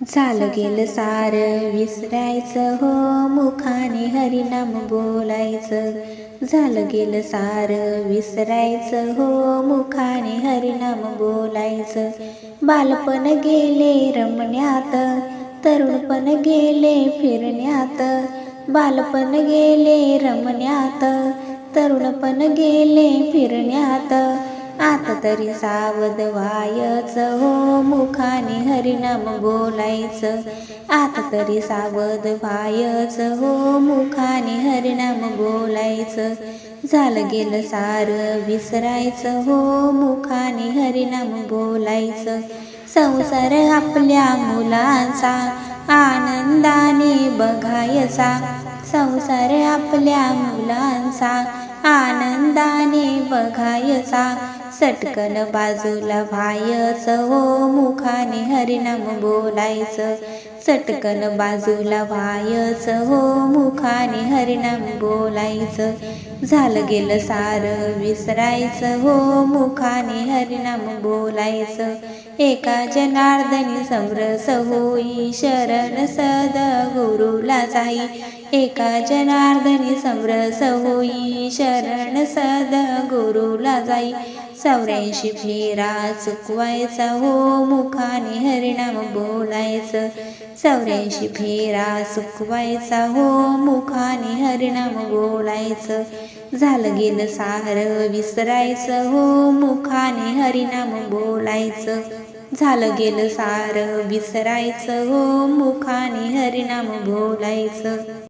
झालं गेलं सार. विसरायचं हो मुखाने हरिनाम बोलायचं. झालं गेलं सार. विसरायचं हो मुखाने हरिनाम बोलायचं. बालपण गेले रमण्यात तरुणपण गेले फिरण्यात. बालपण गेले रमण्यात तरुणपण गेले फिरण्यात. आता तरी सावध व्हायचं हो मुखाने हरिनाम बोलायचं. आता तरी सावध व्हायच. हो मुखाने हरिनाम बोलायचं. झालं गेलं सार विसरायचं. हो मुखाने हरिनाम बोलायचं. संसार आपल्या मुलांचा आनंदाने बघायचा. संसार आपल्या मुलांचा आनंदाने बघायचा. सटकन बाजूला व्हायचं हो मुखाने हरिनाम बोलायचं. चटकन बाजूला व्हायच. हो मुखाने हरिनाम बोलायचं. झालं गेलं सार विसरायचं. हो मुखाने हरिनाम बोलायचं. एका जनार्दनी समरस होई. शरण सद गुरुला जाई. एका जनार्दनी समरस होई. शरण सद गुरुला जाई. चौऱ्याऐंशी फेरा चुकवायचा हो मुखाने हरिणाम बोलायचं. चौऱ्याऐंशी फेरा सुकवायचा हो मुखाने हरिणाम बोलायचं. झालं गेलं सार विसरायचं हो मुखाने हरिनाम बोलायचं. झालं गेलं सार विसरायचं हो मुखाने हरिनाम बोलायचं.